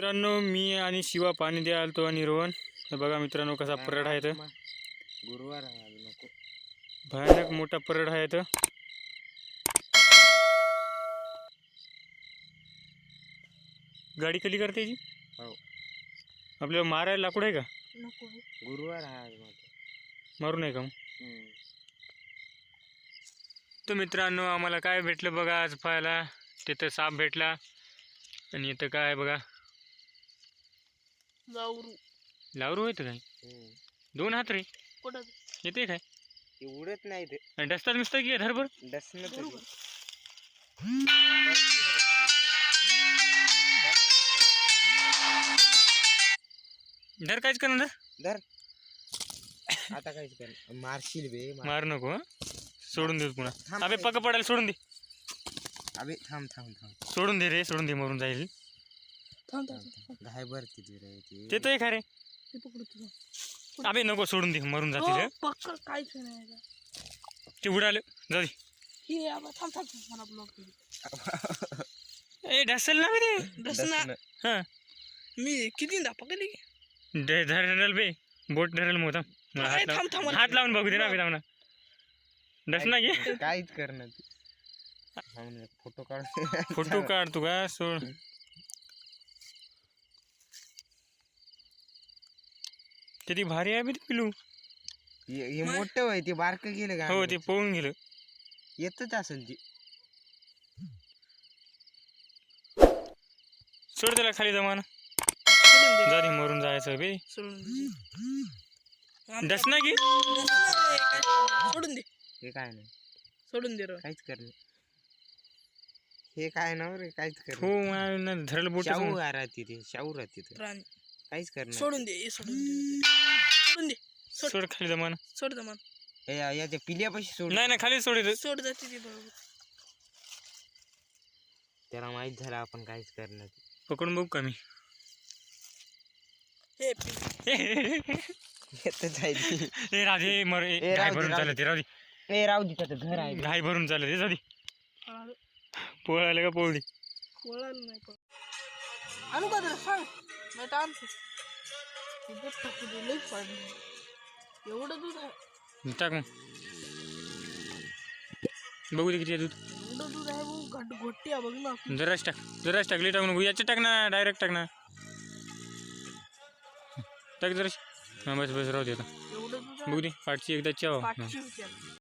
मित्रांनो मी आणि शिवा पाणी द्या आलतो आणि रोहन. हे बघा मित्रांनो कसा परड आहे तर गुरुवार आहे आज नको. भयानक मोठा परड आहे तर गाडी कधी करते जी? हो. आपल्याला मारायला लाकूड आहे का? नको गुरुवार आहे आज नको मारू नये का. तर मित्रांनो आम्हाला काय भेटलं बघा आज पाहायला? तिथं साप भेटला. आणि इथं काय आहे बघा? गावरू लावरू होतं काय. दोन हात रे. कुठं? येते काय? ते उडत नाही ते. आणि डसतात मिसतात की धरभर. डसणं बरोबर. धर काहीच करणार धर. आता काहीच कर. मारशील बे मार. मार नको हं? सोडून दे पुन्हा. थांब अबे रे. पक्क पडायला सोडून दे. अबे थांब थांब थांब. सोडून दे रे सोडून दे मरून जाईल. थांब थांब थांब. घाय भरती ती रे ती. ते तर खा रे. ते पकडू तुला अबे नको सोडून दे मरून जातील हो. पक्का काहीच नाही याला. ते उडालं. जाऊ दे. हे आबा थांब थांब थांब. मला ब्लॉक केली ए ढसल ना बे ते. हां. मी किती दा पकडली की? धरल बे. बोट धरल मग थांब. मला काय हात लाव- थांब थांब हात लावून बघू दे ना बे थांब ना. डस ना घे काहीच करणार फोटो काढ. फोटो काढ तू का? सोड. किती भारी आहे बे ते पिलू. हे हे मोठं होय ते बारक गेलं का हो ते पळून गेलं. येतच असेल ती. सोड त्याला खाली जमान. सोडून दे जा दे मरून जायचं बे. सोडून दे. ना काय करणार? सोडून दे. हे काय नाही. सोडून दे रे. काहीच करणार हे काय नाव रे काहीच हो मला ना धरल बोट शाहू राहते ते शाहू राहते ते प्राणी काहीच करणार सोडून दे हे सोडून दे. सोडून दे सोड. सोड खाली जमान. सोड दमान हे या- पिल्यापाशी सोड. नाही नाही खाली सोड इथं. सोड जाते ती बरोबर. त्याला माहीत झालं आपण काहीच करणार पकडून बघू का मी? हे पी- येतच आहे ती. ए राधे मर ए, ए, घाई राहू दे, भरून राहू चालत राहू दे. ए राहू दे त्याचं घर आहे. घाई भरून चालत जाऊ दे. हा, पोळायला का पोळली वळालं नाही पण आणू का जरा सांग. नाही तर आणतो. दूध टाकू दे पाणी एवढं दूध आहे. टाक मग. बघू दे किती आहे दूध. एवढं दूध आहे भाऊ घट घोटी आहे बघ ना. जराच टाक जराच टाकली टाकू नको. याचे टाक ना डायरेक्ट टाक ना. टाक जराश. हां बस बस राहू दे आता. एवढं दूध आहे. बघू दे पाठची एकदा पाचशे रुपयाला